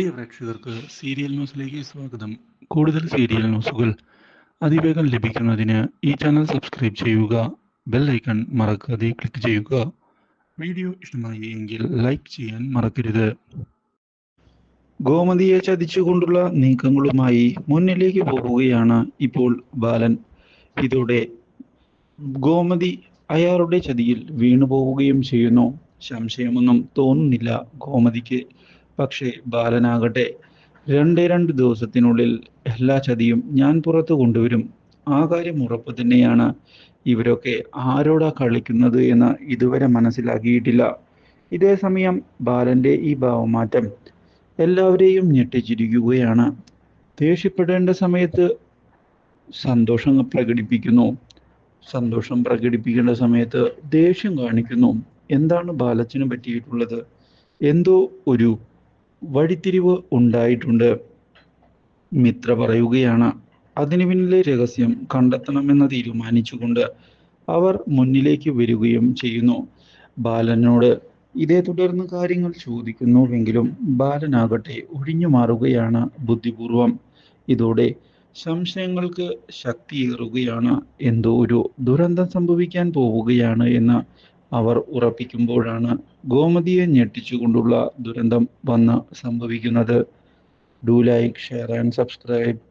പ്രിയ പ്രേക്ഷകർക്ക് സീരിയൽ ന്യൂസിലേക്ക് സ്വാഗതം. കൂടുതൽ സീരിയൽ ന്യൂസുകൾ അതിവേഗം ലഭിക്കുന്നതിന് ഈ ചാനൽ സബ്സ്ക്രൈബ് ചെയ്യുക ബെൽ ഐക്കൺ മറക്കാതെ ക്ലിക്ക് ചെയ്യുക. വീഡിയോ ഇഷ്ടമായി എങ്കിൽ ലൈക്ക് ചെയ്യാൻ മറക്കരുത്. ഗോമതിയെ ചതിച്ചുകൊണ്ടുള്ള നീക്കങ്ങളുമായി മുന്നിലേക്ക് പോവുകയാണ് ഇപ്പോൾ ബാലൻ. ഇതോടെ ഗോമതി അയാളുടെ ചതിയിൽ വീണു പോവുകയും ചെയ്യുന്നു. സംശയമൊന്നും തോന്നുന്നില്ല ഗോമതിക്ക്. പക്ഷേ ബാലനാകട്ടെ രണ്ടേ രണ്ട് ദിവസത്തിനുള്ളിൽ എല്ലാ ചതിയും ഞാൻ പുറത്തു കൊണ്ടുവരും. ആ കാര്യം ഉറപ്പ് തന്നെയാണ്. ഇവരൊക്കെ ആരോടാ കളിക്കുന്നത് എന്ന് ഇതുവരെ മനസ്സിലാക്കിയിട്ടില്ല. ഇതേ സമയം ബാലന്റെ ഈ ഭാവമാറ്റം എല്ലാവരെയും ഞെട്ടിച്ചിരിക്കുകയാണ്. ദേഷ്യപ്പെടേണ്ട സമയത്ത് സന്തോഷം പ്രകടിപ്പിക്കുന്നു. സന്തോഷം പ്രകടിപ്പിക്കേണ്ട സമയത്ത് ദേഷ്യം കാണിക്കുന്നു. എന്താണ് ബാലച്ചന് പറ്റിയിട്ടുള്ളത്? എന്തോ ഒരു വഴിത്തിരിവ് ഉണ്ടായിട്ടുണ്ട്. മിത്ര പറയുകയാണ്. അതിനു പിന്നിലെ രഹസ്യം കണ്ടെത്തണമെന്ന് തീരുമാനിച്ചുകൊണ്ട് അവർ മുന്നിലേക്ക് വരികയും ചെയ്യുന്നു. ബാലനോട് ഇതേ തുടർന്ന് കാര്യങ്ങൾ ചോദിക്കുന്നുവെങ്കിലും ബാലനാകട്ടെ ഒഴിഞ്ഞു മാറുകയാണ് ബുദ്ധിപൂർവം. ഇതോടെ സംശയങ്ങൾക്ക് ശക്തിയേറുകയാണ്. എന്തോ ഒരു ദുരന്തം സംഭവിക്കാൻ പോവുകയാണ് എന്ന് അവർ ഉറപ്പിക്കുമ്പോഴാണ് ഗോമതിയെ ഞെട്ടിച്ചുകൊണ്ടുള്ള ദുരന്തം വന്ന് സംഭവിക്കുന്നത്. Do like share and subscribe